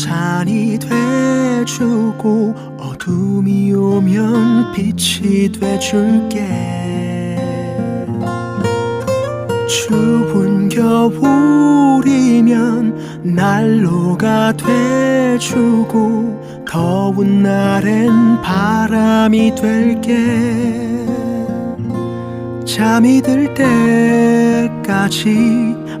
우산이 돼주고 어둠이 오면 빛이 돼줄게. 추운 겨울이면 난로가 돼주고 더운 날엔 바람이 될게. 잠이 들 때까지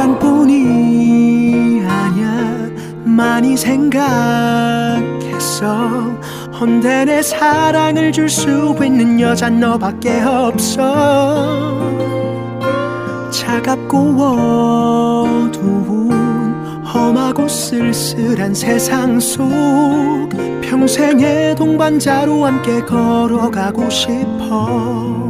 순간뿐이 아니야. 많이 생각했어. 헌데 내 사랑을 줄 수 있는 여잔 너밖에 없어. 차갑고 어두운 험하고 쓸쓸한 세상 속 평생의 동반자로 함께 걸어가고 싶어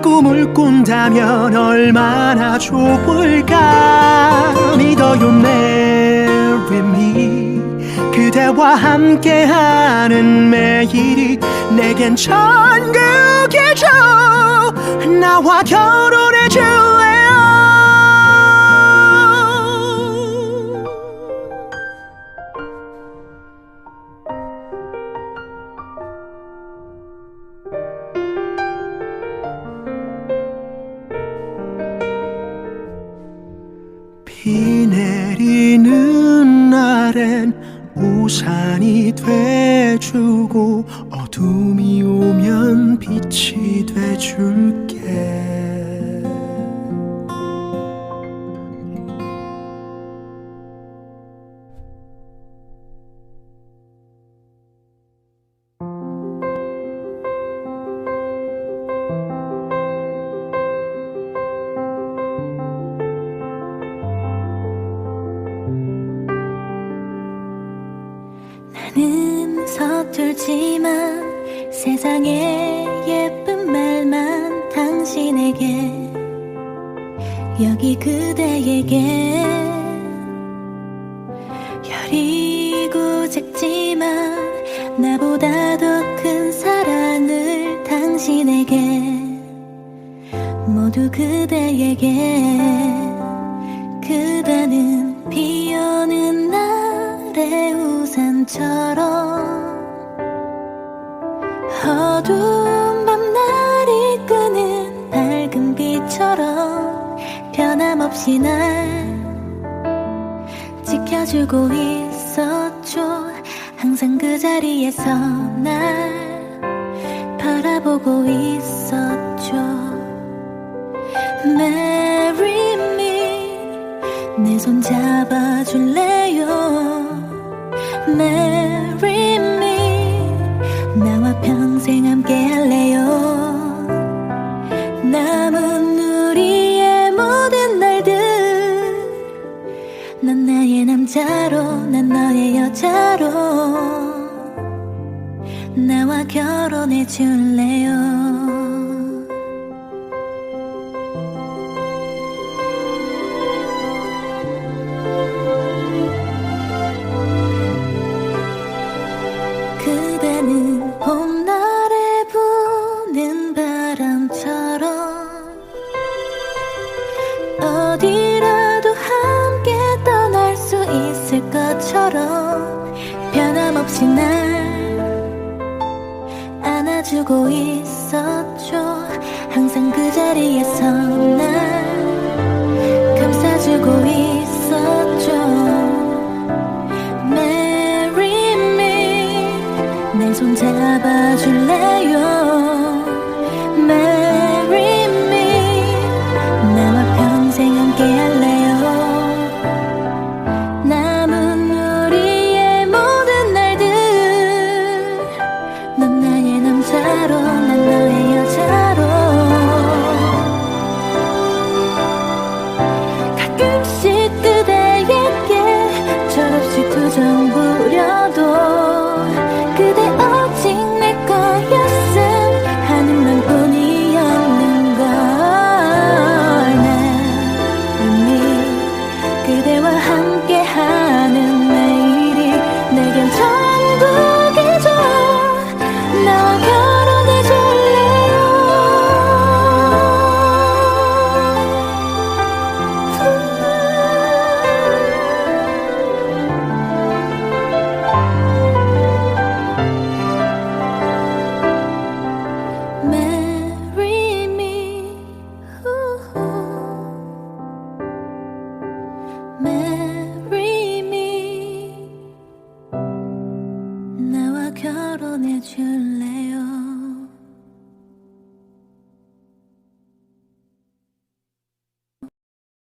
꿈을 꾼다면 얼마나 좋을까? 믿어요 Marry me 그대와 함께하는 매일이 내겐 천국이죠. 나와 결혼해 줄래요 비 내리는 날엔 우산이 돼주고 어둠이 오면 빛이 돼줄게 는 서툴지만 세상에 예쁜 말만 당신에게 여기 그대에게. 여리고 작지만 나보다 더 큰 사랑을 당신에게 모두 그대에게 바람처럼 어두운 밤날이 끄는 밝은 빛처럼 변함없이 날 지켜주고 있었죠. 항상 그 자리에서 날 바라보고 있었죠. Marry me 내 손 잡아줄래요? Marry me. 나와 평생 함께 할래요. 남은 우리의 모든 날들. 넌 나의 남자로 난 너의 여자로. 나와 결혼해 줄래요. 끝까지 날 안아주고 있었죠. 항상 그 자리에서 날 你却。